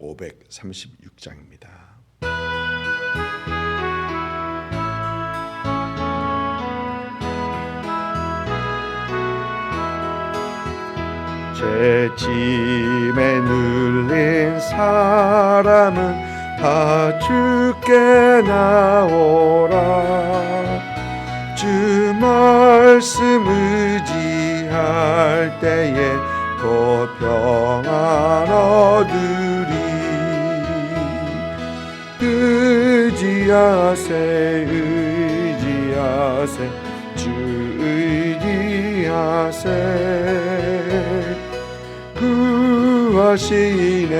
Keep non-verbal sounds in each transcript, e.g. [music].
536장입니다. 제 짐에 눌린 사람은 다 주께 나오라 주 말씀 의지할 때에 곧 평안 얻으 의지하세 의지하세 주 의지하세. 구하시네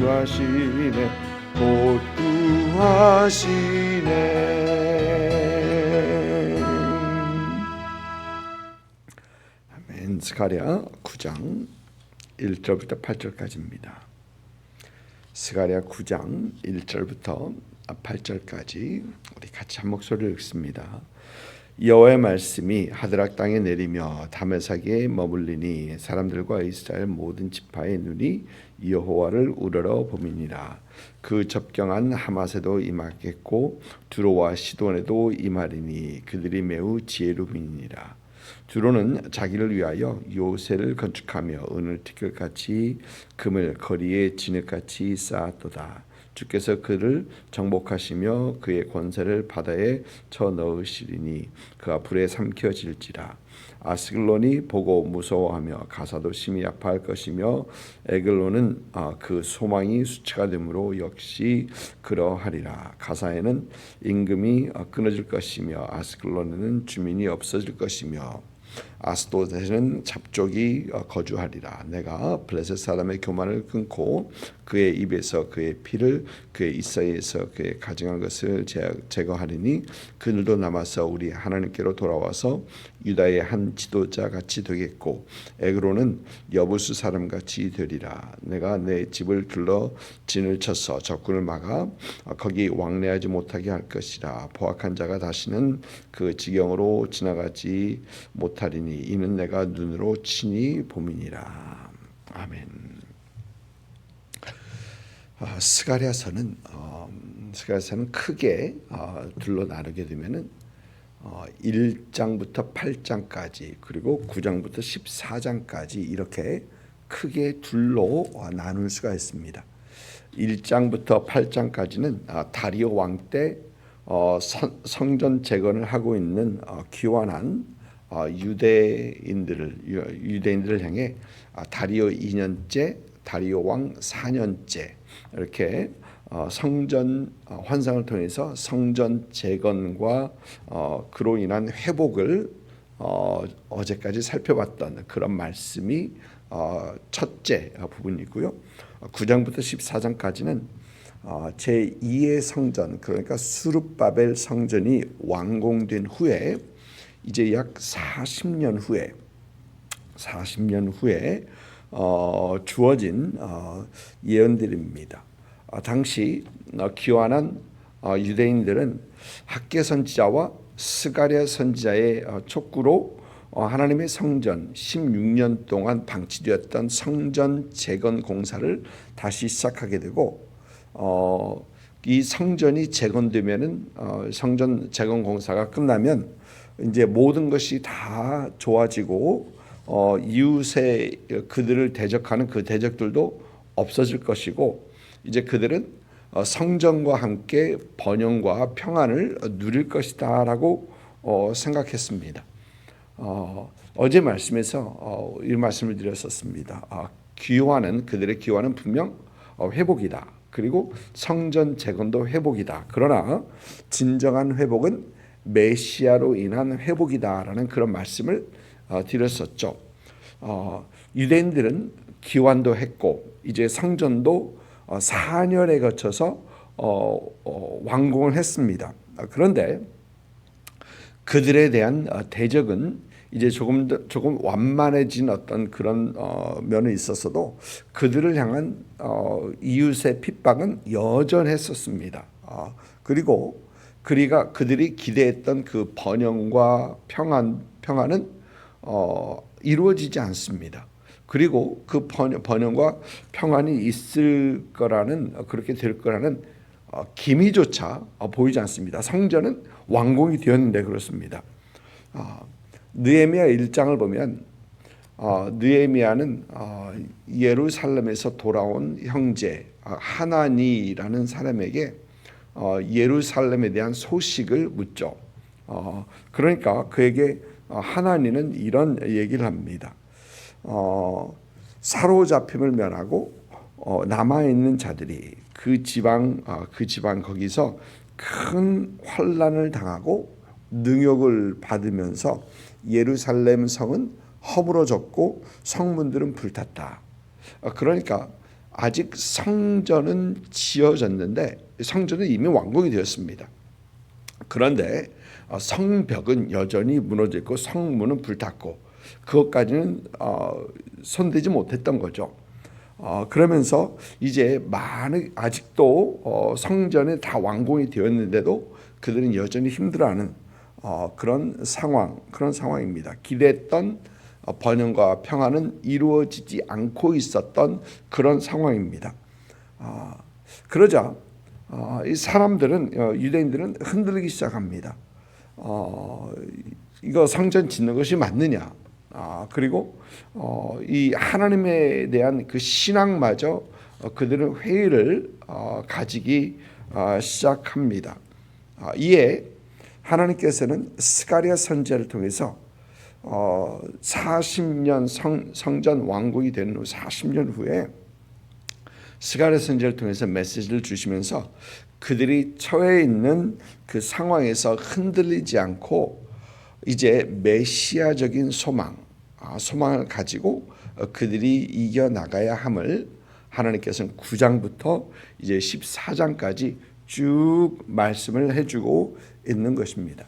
구하시네 곧 구하시네. 아멘. 스가랴 9장 1절부터 8절까지입니다. 스가랴 9장 1절부터 8절까지 우리 같이 한 목소리를 읽습니다. 여호와의 말씀이 하드락 땅에 내리며 다메삭에 머물리니 사람들과 이스라엘 모든 지파의 눈이 여호와를 우러러 봄이니라 그 접경한 하마세도 임하겠고 두로와 시돈에도 임하리니 그들이 매우 지혜로우니라 두로는 자기를 위하여 요새를 건축하며 은을 티끌같이 금을 거리에 진흙같이 쌓았도다. 주께서 그를 정복하시며 그의 권세를 바다에 쳐 넣으시리니 그가 불에 삼켜질지라. 아스글론이 보고 무서워하며 가사도 심히 아파할 것이며 에글론은 아, 그 소망이 수치가 되므로 역시 그러하리라. 가사에는 임금이 어, 끊어질 것이며 아스글론에는 주민이 없어질 것이며 아스도드에는 잡족이 어, 거주하리라. 내가 블레셋 사람의 교만을 끊고 그의 입에서 그의 피를 그의 이사이에서 그의 가증한 것을 제거하리니 그들도 남아서 우리 하나님께로 돌아와서 유다의 한 지도자 같이 되겠고 에그로는 여부수 사람 같이 되리라. 내가 내 집을 둘러 진을 쳐서 적군을 막아 거기 왕래하지 못하게 할 것이라. 포악한 자가 다시는 그 지경으로 지나가지 못하리니 이는 내가 눈으로 친히 봄이니라. 아멘. 아, 스가랴서는 어, 스가랴서는 크게 어, 둘로 나누게 되면은 어, 1장부터 8장까지 그리고 9장부터 14장까지 이렇게 크게 둘로 어, 나눌 수가 있습니다. 1장부터 8장까지는 아, 다리오 왕때 어, 성전 재건을 하고 있는 어, 어, 유대인들을 유대인들을 향해 아, 다리오 2년째, 다리오 왕 4년째 이렇게 어, 성전 어, 환상을 통해서 성전 재건과 어, 그로 인한 회복을 어, 어제까지 살펴봤던 그런 말씀이 어, 첫째 부분이고요. 9장부터 14장까지는 어, 제 2의 성전 그러니까 수르바벨 성전이 완공된 후에 이제 약 40년 후에 40년 후에 어, 주어진 어, 예언들입니다. 어, 당시 어, 기환한 어, 유대인들은 학계 선지자와 스가랴 선지자의 어, 촉구로 어, 하나님의 성전 16년 동안 방치되었던 성전 재건 공사를 다시 시작하게 되고 어, 이 성전이 재건되면은 어, 성전 재건 공사가 끝나면 이제 모든 것이 다 좋아지고 어, 이웃의 그들을 대적하는 그 대적들도 없어질 것이고 이제 그들은 어, 성전과 함께 번영과 평안을 누릴 것이다라고 어, 생각했습니다. 어, 어제 말씀에서 어, 이 말씀을 드렸었습니다. 아, 기화는 그들의 기화는 분명 어, 회복이다. 그리고 성전 재건도 회복이다. 그러나 진정한 회복은 메시아로 인한 회복이다라는 그런 말씀을 어, 드렸었죠. 어, 유대인들은 기환도 했고 이제 성전도 어, 4년에 거쳐서 어, 어, 완공을 했습니다. 아, 그런데 그들에 대한 어, 대적은 이제 조금 더, 조금 완만해진 어떤 그런 어, 면이 있었어도 그들을 향한 어, 이웃의 핍박은 여전했었습니다. 어, 그리고 그리가 그들이 기대했던 그 번영과 평안 평안은 어, 이루어지지 않습니다. 그리고 그 번영, 번영과 평안이 있을 거라는 어, 그렇게 될 거라는 어, 기미조차 어, 보이지 않습니다. 성전은 완공이 되었는데 그렇습니다. 어, 느헤미야 1장을 보면 어, 느헤미야는 어, 예루살렘에서 돌아온 형제 어, 하나니라는 사람에게 어, 예루살렘에 대한 소식을 묻죠. 어, 그러니까 그에게 어, 하나니는 이런 얘기를 합니다. 어, 사로잡힘을 면하고 어, 남아 있는 자들이 그 지방 어, 그 지방 거기서 큰 환란을 당하고 능욕을 받으면서 예루살렘 성은 허물어졌고 성문들은 불탔다. 어, 그러니까 아직 성전은 지어졌는데 성전은 이미 완공이 되었습니다. 그런데 어, 성벽은 여전히 무너져 있고 성문은 불탔고 그것까지는 어, 손대지 못했던 거죠. 어, 그러면서 이제 많은 아직도 어, 성전에 다 완공이 되었는데도 그들은 여전히 힘들어하는 어, 그런 상황 그런 상황입니다. 기대했던 어, 번영과 평화는 이루어지지 않고 있었던 그런 상황입니다. 어, 그러자 어, 이 사람들은 어, 유대인들은 흔들리기 시작합니다. 어, 이거 성전 짓는 것이 맞느냐? 아, 그리고 어, 이 하나님에 대한 그 신앙마저 어, 그들은 회의를 어, 가지기 어, 시작합니다. 아, 이에 하나님께서는 스가랴 선지자를 통해서 어, 40년 성, 성전 왕국이 된 후 40년 후에 스가랴 선지자를 통해서 메시지를 주시면서 그들이 처해 있는 그 상황에서 흔들리지 않고 이제 메시아적인 소망, 아, 소망을 가지고 어, 그들이 이겨 나가야 함을 하나님께서는 9장부터 이제 14장까지 쭉 말씀을 해주고 있는 것입니다.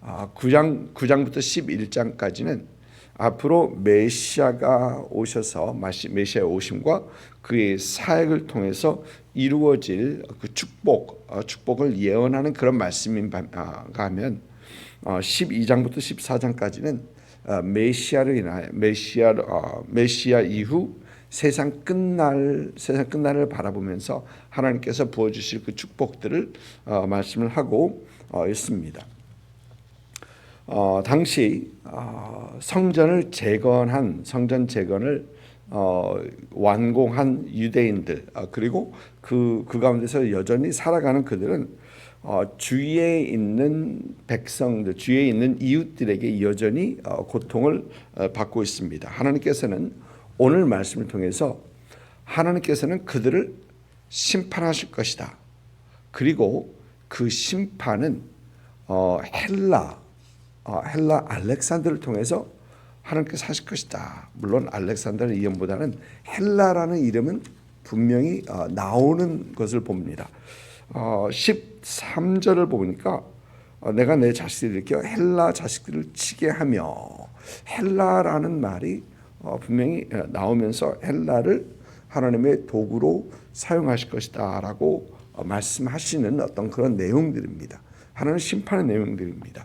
아, 9장 9장부터 11장까지는 앞으로 메시아가 오셔서 메시아 오심과 그의 사역을 통해서 이루어질 그 축복, 어, 축복을 예언하는 그런 말씀인가 하면 12장부터 14장까지는 어, 메시아를 인하여 메시아 어, 메시아 이후 세상 끝날 세상 끝날을 바라보면서 하나님께서 부어 주실 그 축복들을 말씀을 하고 있습니다. 어, 당시 어, 성전을 재건한 성전 재건을 어, 완공한 유대인들 어, 그리고 그, 그 가운데서 여전히 살아가는 그들은 어, 주위에 있는 백성들, 주위에 있는 이웃들에게 여전히 어, 고통을 어, 받고 있습니다. 하나님께서는 오늘 말씀을 통해서 하나님께서는 그들을 심판하실 것이다. 그리고 그 심판은 어, 헬라 어, 헬라 알렉산더를 통해서 하나님께서 하실 것이다. 물론 알렉산더의 이름보다는 헬라라는 이름은 분명히 어, 나오는 것을 봅니다. 13절을 보니까 내가 내 자식들을 이렇게 헬라 자식들을 치게 하며 헬라라는 말이 분명히 나오면서 헬라를 하나님의 도구로 사용하실 것이다라고 말씀하시는 어떤 그런 내용들입니다. 하나님 심판의 내용들입니다.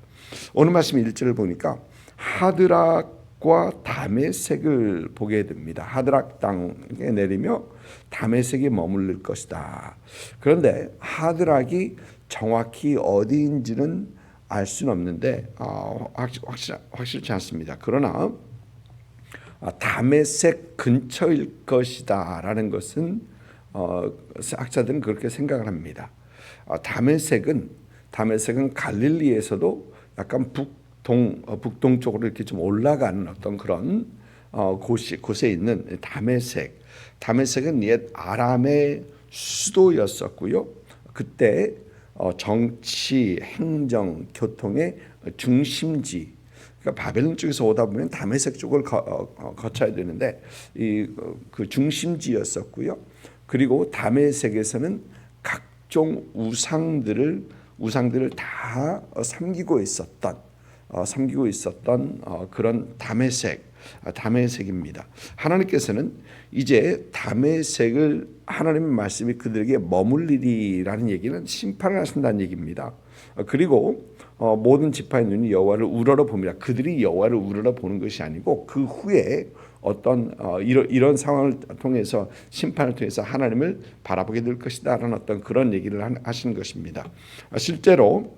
오늘 말씀 1절을 보니까 하드락과 다메색을 보게 됩니다. 하드락 땅에 내리며 다메색에 머물릴 것이다. 그런데 하드락이 정확히 어디인지는 알 수는 없는데 어, 확실, 확실치 않습니다. 그러나 아, 다메색 근처일 것이다라는 것은 어, 학자들은 그렇게 생각을 합니다. 어, 다메색은 다메색은 갈릴리에서도 약간 북동 어, 북동쪽으로 이렇게 좀 올라가는 어떤 그런 어, 곳이 곳에 있는 다메색. 다메색은 옛 아람의 수도였었고요. 그때 어, 정치, 행정, 교통의 중심지. 그러니까 바벨론 쪽에서 오다 보면 다메색 쪽을 거, 어, 거쳐야 되는데 이그 어, 중심지였었고요. 그리고 다메색에서는 각종 우상들을 우상들을 다 섬기고 있었던 어, 섬기고 있었던 어, 그런 담의색 아, 담의색입니다. 하나님께서는 이제 담의색을 하나님의 말씀이 그들에게 머물리리라는 얘기는 심판을 하신다는 얘기입니다. 어, 그리고 어, 모든 지파의 눈이 여호와를 우러러 봅니다. 그들이 여호와를 우러러 보는 것이 아니고 그 후에 어떤 어, 이런 이런 상황을 통해서 심판을 통해서 하나님을 바라보게 될 것이다라는 어떤 그런 얘기를 한- 하시는 것입니다. 아, 실제로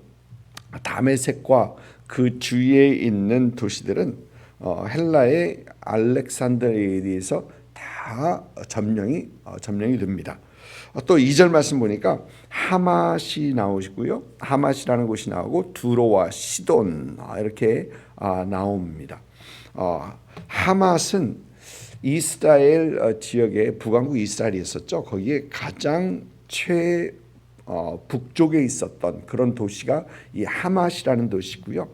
다메섹과 그 주위에 있는 도시들은 어, 헬라의 알렉산드리아에서 다 점령이 어, 점령이 됩니다. 어, 또 2절 말씀 보니까 하맛이 나오시고요. 하맛이라는 곳이 나오고 두로와 시돈 아, 이렇게 아, 나옵니다. 어, 하맛은 이스라엘 어, 지역의 북왕국 이스라엘이 있었죠. 거기에 가장 최 어, 북쪽에 있었던 그런 도시가 이 하맛이라는 도시고요.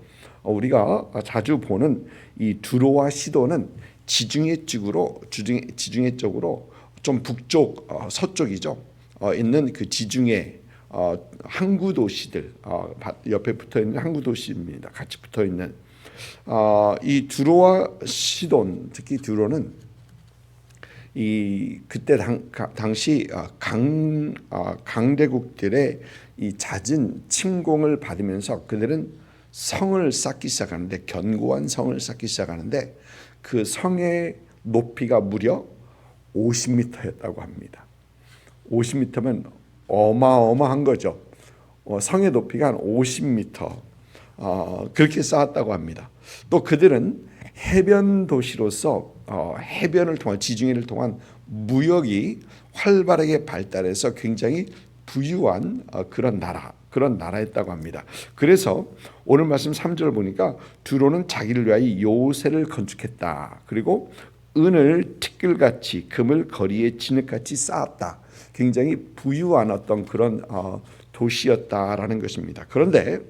어, 우리가 자주 보는 이 두로와 시도는 지중해 쪽으로 지중해, 지중해 쪽으로 좀 북쪽 어, 서쪽이죠. 어, 있는 그 지중해 어, 항구 도시들 어, 바- 옆에 붙어 있는 항구 도시입니다. 같이 붙어 있는 어, 이 두로와 시돈 특히 두로는 이 그때 당, 가- 당시 아, 강 아, 강대국들의 이 잦은 침공을 받으면서 그들은 성을 쌓기 시작하는데 견고한 성을 쌓기 시작하는데 그 성의 높이가 무려 50m였다고 합니다. 50m면 어마어마한 거죠. 어, 성의 높이가 한 50m 어, 그렇게 쌓았다고 합니다. 또 그들은 해변 도시로서 어, 해변을 통한 지중해를 통한 무역이 활발하게 발달해서 굉장히 부유한 어, 그런 나라 그런 나라였다고 합니다. 그래서 오늘 말씀 3절 보니까 두로는 자기를 위하여 요새를 건축했다. 그리고 은을 티끌같이 금을 거리에 진흙같이 쌓았다. 굉장히 부유한 어떤 그런 어, 도시였다라는 것입니다. 그런데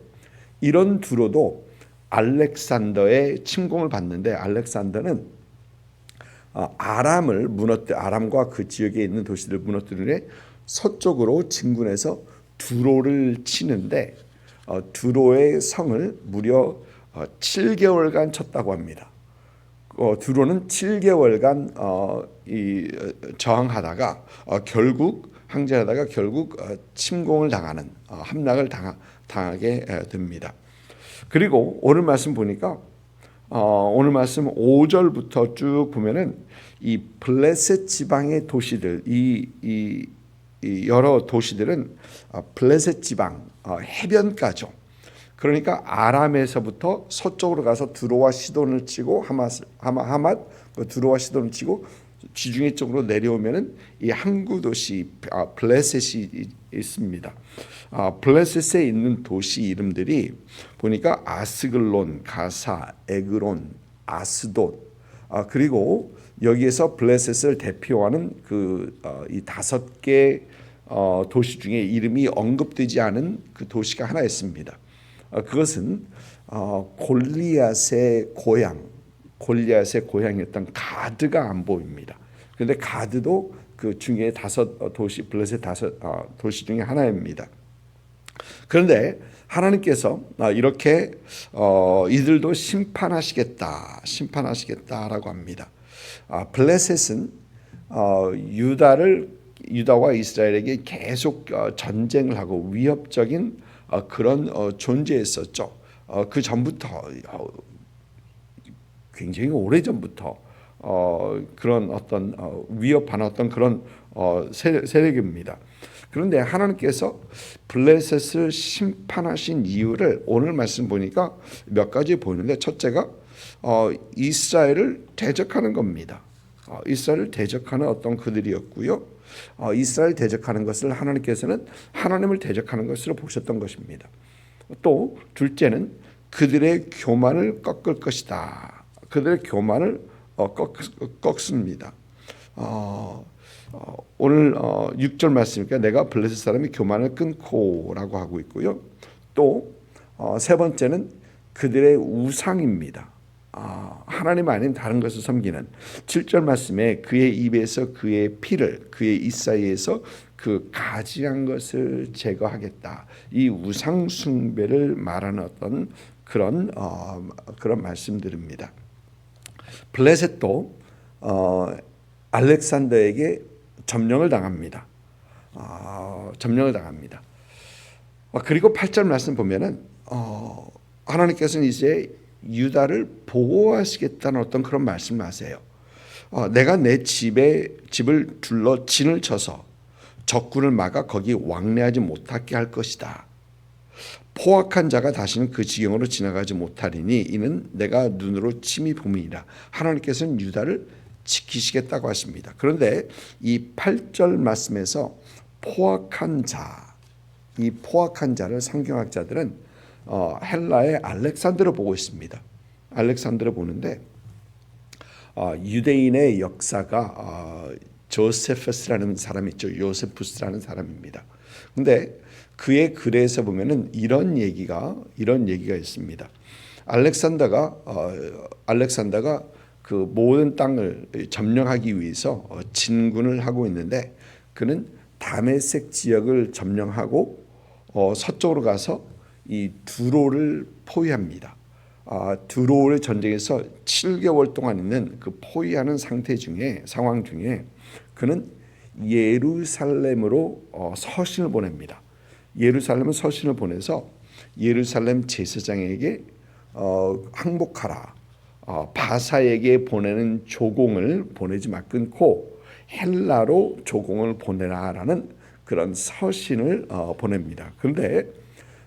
이런 두로도 알렉산더의 침공을 받는데 알렉산더는 어, 아람을 무너뜨 아람과 그 지역에 있는 도시들 무너뜨리는 서쪽으로 진군해서 두로를 치는데 어, 두로의 성을 무려 어, 7개월간 쳤다고 합니다. 어, 두로는 7개월간 어, 이 어, 저항하다가 어, 결국 항쟁하다가 결국 어, 침공을 당하는 어, 함락을 당하, 당하게 에, 됩니다. 그리고 오늘 말씀 보니까 어, 오늘 말씀 5절부터 쭉 보면은 이 블레셋 지방의 도시들 이, 이, 이 여러 도시들은 어, 블레셋 지방 어, 해변가죠. 그러니까 아람에서부터 서쪽으로 가서 두로와 시돈을 치고 하맛 하마 하맛 그 두로와 시돈을 치고 지중해 쪽으로 내려오면은 이 항구 도시 아, 블레셋이 이- 있습니다. 아, 블레셋에 있는 도시 이름들이 보니까 아스글론, 가사, 에그론, 아스돗 아, 그리고 여기에서 블레셋을 대표하는 그이 다섯 개 어, 도시 중에 이름이 언급되지 않은 그 도시가 하나 있습니다. 어, 그것은 어, 골리앗의 고향, 골리앗의 고향이었던 가드가 안 보입니다. 그런데 가드도 그 중에 다섯 어, 도시 블레셋 다섯 어, 도시 중에 하나입니다. 그런데 하나님께서 어, 이렇게 어, 이들도 심판하시겠다, 심판하시겠다라고 합니다. 아, 블레셋은 어, 유다를 유다와 이스라엘에게 계속 어, 전쟁을 하고 위협적인 어, 그런 어, 존재였었죠. 어, 그 전부터 어, 굉장히 오래 전부터 어, 그런 어떤 어, 위협하는 어떤 그런 어, 세력, 세력 입니다. 그런데 하나님께서 블레셋을 심판하신 이유를 오늘 말씀 보니까 몇 가지 보이는데 첫째가 어, 이스라엘을 대적하는 겁니다. 어, 이스라엘을 대적하는 어떤 그들이었고요. 어, 이스라엘 대적하는 것을 하나님께서는 하나님을 대적하는 것으로 보셨던 것입니다. 또 둘째는 그들의 교만을 꺾을 것이다. 그들의 교만을 어, 꺾, 꺾습니다. 어, 어, 오늘 어, 6절 말씀이니까 내가 블레셋 사람이 교만을 끊고라고 하고 있고요. 또 어, 세 번째는 그들의 우상입니다. 아, 하나님 아닌 다른 것을 섬기는 7절 말씀에 그의 입에서 그의 피를 그의 입 사이에서 그 가지한 것을 제거하겠다. 이 우상 숭배를 말하는 어떤 그런 어, 그런 말씀들입니다. 블레셋도 어, 알렉산더에게 점령을 당합니다. 어, 점령을 당합니다. 어, 그리고 8절 말씀 보면은 어, 하나님께서는 이제 유다를 보호하시겠다는 어떤 그런 말씀을 하세요. 어, 내가 내 집에 집을 둘러 진을 쳐서 적군을 막아 거기 왕래하지 못하게 할 것이다. 포악한 자가 다시는 그 지경으로 지나가지 못하리니 이는 내가 눈으로 침이 봄이니라. 하나님께서는 유다를 지키시겠다고 하십니다. 그런데 이 8절 말씀에서 포악한 자, 이 포악한 자를 성경학자들은 어, 헬라의 알렉산드로 보고 있습니다. 알렉산드로 보는데 어, 유대인의 역사가 어, 조세퍼스라는 사람이 있죠. 요세푸스라는 사람입니다. 근데 그의 글에서 보면은 이런 얘기가 이런 얘기가 있습니다. 알렉산더가 어, 알렉산더가 그 모든 땅을 점령하기 위해서 어, 진군을 하고 있는데 그는 다메섹 지역을 점령하고 어, 서쪽으로 가서 이 두로를 포위합니다. 아, 두로를 전쟁에서 7개월 동안 있는 그 포위하는 상태 중에 상황 중에 그는 예루살렘으로 어, 서신을 보냅니다. 예루살렘은 서신을 보내서 예루살렘 제사장에게 어, 항복하라. 어, 바사에게 보내는 조공을 보내지 마 끊고 헬라로 조공을 보내라라는 그런 서신을 어, 보냅니다. 그런데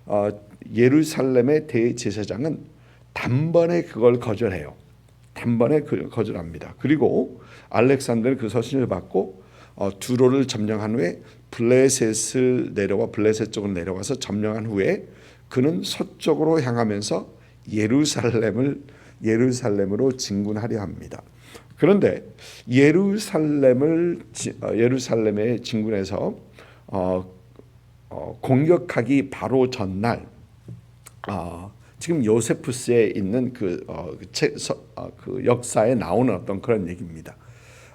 어, 예루살렘의 대제사장은 단번에 그걸 거절해요. 단번에 그 거절합니다. 그리고 알렉산더는 그 서신을 받고 어, 두로를 점령한 후에 블레셋을 내려와 블레셋 쪽으로 내려와서 점령한 후에 그는 서쪽으로 향하면서 예루살렘을 예루살렘으로 진군하려 합니다. 그런데 예루살렘을 어, 예루살렘에 진군해서 어, 어, 공격하기 바로 전날 어, 지금 요세푸스에 있는 그, 어, 그, 책, 서, 어, 그 역사에 나오는 어떤 그런 얘기입니다.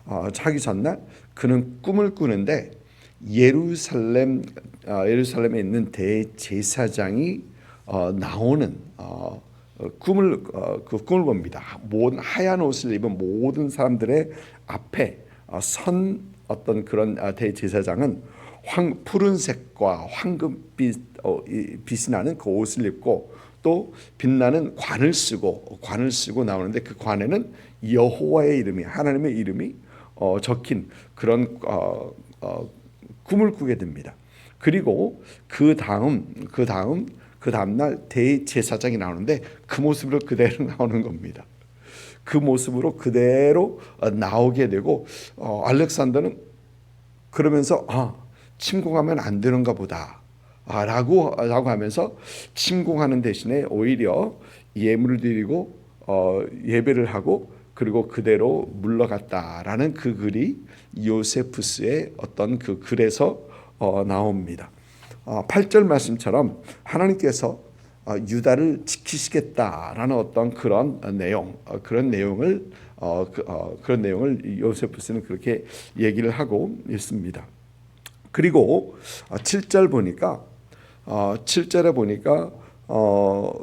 어, 하기 전날 그는 꿈을 꾸는데 예루살렘 어, 예루살렘에 있는 대제사장이 어, 나오는 꿈을 어, 그 꿈을 봅니다. 모든 하얀 옷을 입은 모든 사람들의 앞에 어, 선 어떤 그런 아, 대제사장은 황 푸른색과 황금빛 어, 이, 나는 그 옷을 입고 또 빛나는 관을 쓰고 관을 쓰고 나오는데 그 관에는 여호와의 이름이 하나님의 이름이 어, 적힌 그런 어, 어, 꿈을 꾸게 됩니다. 그리고 그 다음 그 다음 그 다음 날 대제사장이 나오는데 그 모습으로 그대로 [laughs] 나오는 겁니다. 그 모습으로 그대로 어, 나오게 되고 어, 알렉산더는 그러면서 아 침공하면 안 되는가 보다. 아, 라고 라고 하면서 침공하는 대신에 오히려 예물을 드리고 어, 예배를 하고 그리고 그대로 물러갔다라는 그 글이 요세푸스의 어떤 그 글에서 어, 나옵니다. 어, 8절 말씀처럼 하나님께서 어, 유다를 지키시겠다라는 어떤 그런 내용, 어, 그런 내용을 어, 그, 어, 그런 내용을 요세푸스는 그렇게 얘기를 하고 있습니다. 그리고 어, 7절 보니까 어, 7절에 보니까 어,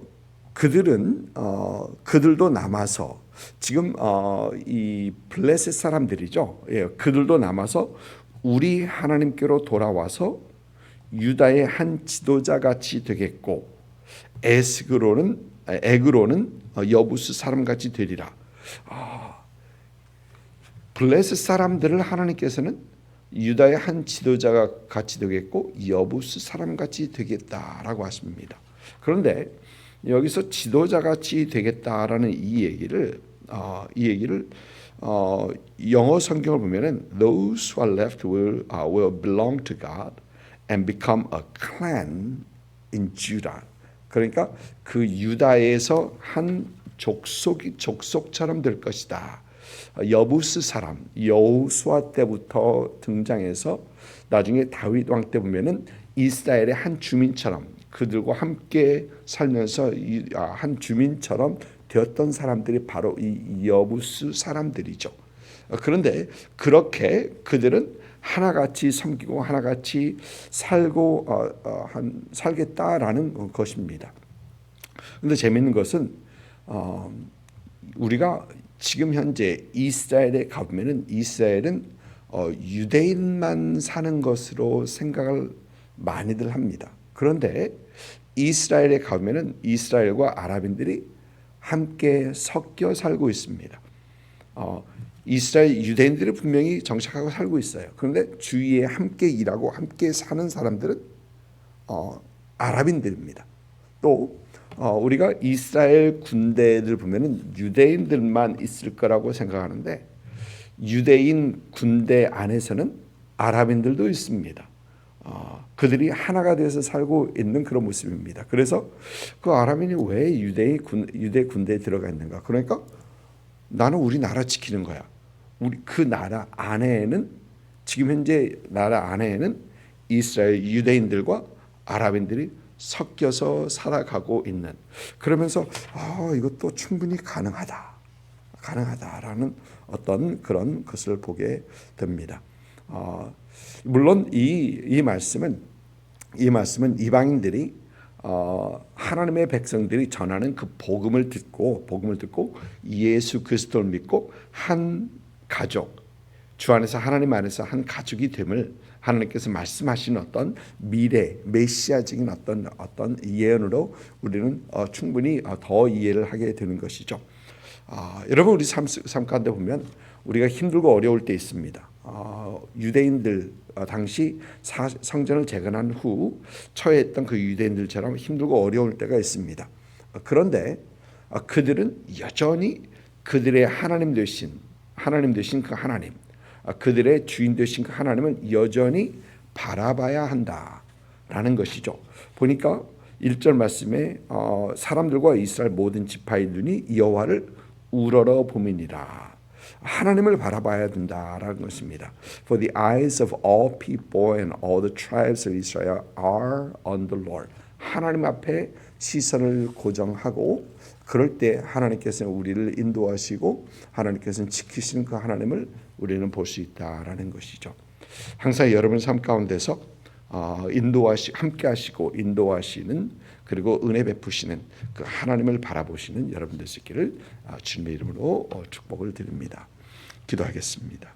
그들은 어, 그들도 남아서 지금 어, 이 블레셋 사람들이죠. 예, 그들도 남아서 우리 하나님께로 돌아와서 유다의 한 지도자 같이 되겠고 에스그로는 에그로는 어, 여부스 사람 같이 되리라. 아, 블레셋 사람들을 하나님께서는 유다의 한 지도자가 같이 되겠고 여부스 사람 같이 되겠다라고 하십니다. 그런데 여기서 지도자 같이 되겠다라는 이 얘기를 어, 이 얘기를 어, 영어 성경을 보면은 those who are left will uh, will belong to God and become a clan in Judah. 그러니까 그 유다에서 한 족속이 족속처럼 될 것이다. 여부스 사람 여호수아 때부터 등장해서 나중에 다윗 왕 때 보면은 이스라엘의 한 주민처럼 그들과 함께 살면서 아, 한 주민처럼 되었던 사람들이 바로 이 여부스 사람들이죠. 그런데 그렇게 그들은 하나같이 섬기고 하나같이 살고 어, 어, 한, 살겠다라는 것입니다. 그런데 재미있는 것은 어, 우리가 지금 현재 이스라엘에 가보면은 이스라엘은 어, 유대인만 사는 것으로 생각을 많이들 합니다. 그런데 이스라엘에 가면은 이스라엘과 아랍인들이 함께 섞여 살고 있습니다. 어, 이스라엘 유대인들이 분명히 정착하고 살고 있어요. 그런데 주위에 함께 일하고 함께 사는 사람들은 어, 아랍인들입니다. 또 어, 우리가 이스라엘 군대들 보면은 유대인들만 있을 거라고 생각하는데 유대인 군대 안에서는 아랍인들도 있습니다. 어, 그들이 하나가 되어서 살고 있는 그런 모습입니다. 그래서 그 아랍인이 왜 유대 군 유대 군대에 들어가 있는가? 그러니까 나는 우리 나라 지키는 거야. 우리 그 나라 안에는 지금 현재 나라 안에는 이스라엘 유대인들과 아랍인들이 섞여서 살아가고 있는 그러면서 아 이것도 충분히 가능하다 가능하다라는 어떤 그런 것을 보게 됩니다. 어, 물론 이 이 말씀은 이 말씀은 이방인들이 어, 하나님의 백성들이 전하는 그 복음을 듣고 복음을 듣고 예수 그리스도를 믿고 한 가족 주 안에서 하나님 안에서 한 가족이 됨을 하나님께서 말씀하신 어떤 미래 메시아적인 어떤 어떤 예언으로 우리는 어, 충분히 어, 더 이해를 하게 되는 것이죠. 아, 여러분 우리 삶, 삶 가운데 보면 우리가 힘들고 어려울 때 있습니다. 아, 유대인들 어, 당시 사, 성전을 재건한 후 처했던 그 유대인들처럼 힘들고 어려울 때가 있습니다. 어, 그런데 어, 그들은 여전히 그들의 하나님 되신 하나님 되신 그 하나님 아, 그들의 주인 되신 그 하나님은 여전히 바라봐야 한다라는 것이죠. 보니까 1절 말씀에 어, 사람들과 이스라엘 모든 지파의 눈이 여호와를 우러러 보미니라. 하나님을 바라봐야 된다라는 것입니다. For the eyes of all people and all the tribes of Israel are on the Lord. 하나님 앞에 시선을 고정하고 그럴 때 하나님께서는 우리를 인도하시고 하나님께서는 지키시는 그 하나님을 우리는 볼 수 있다라는 것이죠. 항상 여러분 삶 가운데서 어, 인도하시 함께 하시고 인도하시는 그리고 은혜 베푸시는 그 하나님을 바라보시는 여러분 되시기를 어, 주님의 이름으로 어, 축복을 드립니다. 기도하겠습니다.